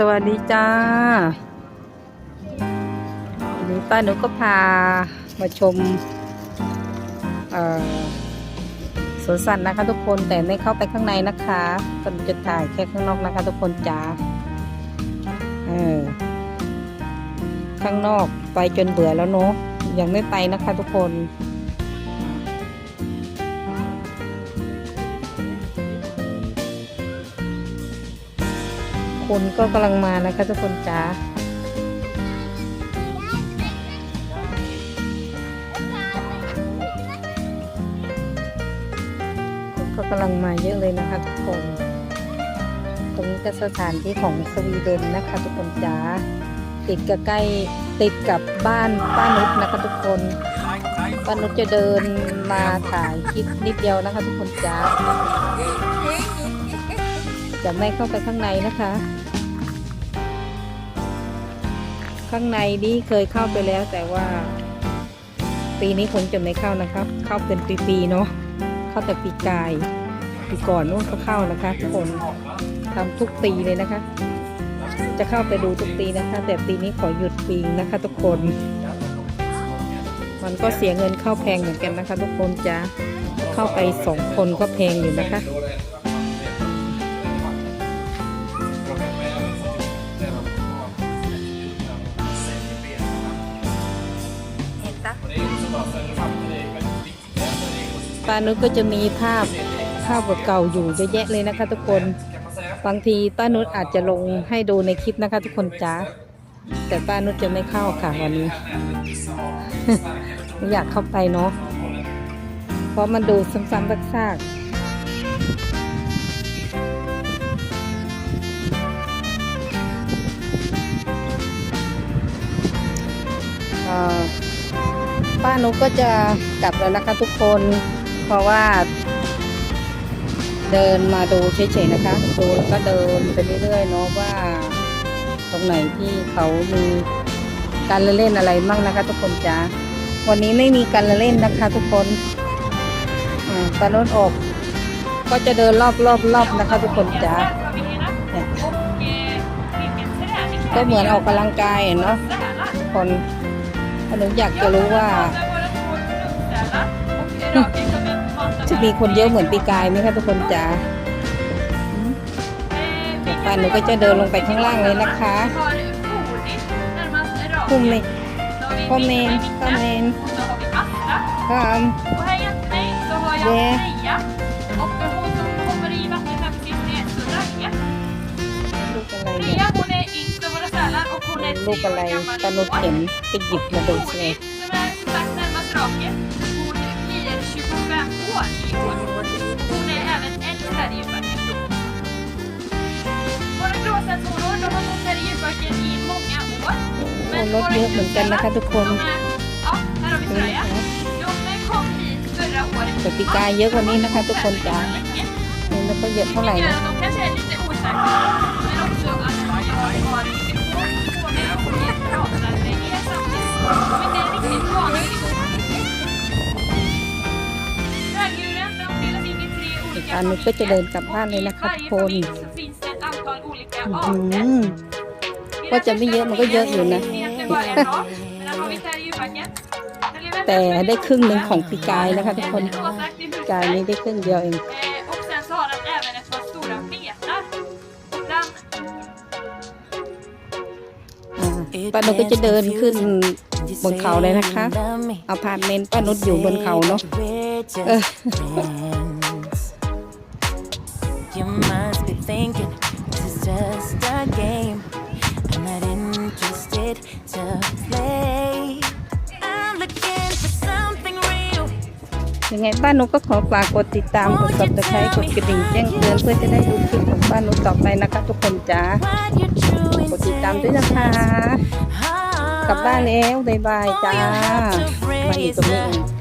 สวัสดีจ้าวันนี้ป้าหนูก็พามาชมสวนสัตว์นะคะทุกคนแต่ไม่เข้าไปข้างในนะคะก็จะถ่ายแค่ข้างนอกนะคะ ทุกคนจ้าเออข้างนอกไปจนเบื่อแล้วเนอะยังไม่ไปนะคะทุกคน คนก็กำลังมานะคะทุกคนจ้าคนก็กำลังมาเยอะเลยนะคะทุกคน ตรงนี้ก็สถานที่ของสวีเดนนะคะทุกคนจ้าติดกับใกล้ติดกับบ้านป้านุชนะคะทุกคนป้านุชจะเดินมาถ่ายคลิปนิดเดียวนะคะทุกคนจ้า จะไม่เข้าไปข้างในนะคะ ข้างในนี่เคยเข้าไปแล้วแต่ว่า ปีนี้คงจะไม่เข้านะครับ เข้าเป็นปีๆเนาะเข้าแต่ปีกายปีก่อนนู้นก็เข้านะคะทุกคนทำทุกปีเลยนะคะ จะเข้าไปดูทุกปีนะคะ แต่ปีนี้ขอหยุดปีนะคะ ทุกคน มันก็เสียเงินเข้าแพงเหมือนกันนะคะ ทุกคนจะเข้าไปสองคนก็แพงอยู่นะคะ ป้านุก็จะมีภาพภาพเก่าอยู่เยอะแยะเลยนะคะ ทุกคนบางทีป้านุชอาจจะลงให้ดูในคลิปนะคะ ทุกคนจ้าแต่ป้านุชจะไม่เข้าค่ะวันนี้ ไม่อยากเข้าไปเนาะเพราะมันดูซ้ำๆซากๆอ่อ ป้านุกก็จะกลับแล้วนะคะทุกคน เพราะว่า เดินมาดูเฉยๆนะคะ ดูแล้วก็เดินไปเรื่อยๆเนาะว่า ตรงไหนที่เขามีการละเล่นอะไรมั่งนะคะ ทุกคนจ้าวันนี้ไม่มีการละเล่นนะคะ ทุกคนอ่าตอนนู้ออกก็จะเดินรอบรอบรอบนะคะ ทุกคนจ้าก็เหมือนออกกำลังกายเนาะคน หนูอยากจะรู้ว่า จะมีคนเยอะเหมือนปีกายไหมคะทุกคนจ๋าอืมเดี๋ยวป้าหนูก็จะเดินลงไปข้างล่างเลยนะคะคุมเลยคอมเมนต์คอมเมนต์คอม Och รูปอะไรตานุเห็นก็หยิบมาดูเลยรถเยอะเหมือนกันนะคะทุกคนกติกาเยอะกว่านี้นะคะทุกคนจ้าไม่ค่อยเยอะเท่าไหร่น tre อีก olika อันนึงก็จะเดินกลับบ้านเลยนะคะทุก varje คน familj så finns det ett antal olika อื arter. มก็จะไม่เยอะมันก็เยอะอยู่นะ Egentligen bara en art, men den har vi inte här i djurparken. Den lever แต่ได้ครึ่งหนึ่งของปีกายนะคะทุกคน en råsaktig ปีกายนี้ hudfärg. ได้ครึ่งเดียวเอง Eh, Och sen så har den även ett par stora betar. Bland อ่าป้านุชก็จะเดินขึ้นบนเขาเลยนะคะอพาร์ตเมนต์ป้านุชอยู่บนเขาเนาะเออ You must be thinking this is just a game. I'm not interested to play. I'm looking for something real. ยังไงป้านุชก็ขอฝากกดติดตามกด subscribe กดกระดิ่งแจ้งเตือนเพื่อจะได้ดูคลิปของป้านุชต่อไปนะคะทุกคนจ้า What you true กดติดตามด้วยนะคะ กลับบ้านแล้ว บ๊ายบายจ้ามาอยู่ตรงนี้เอง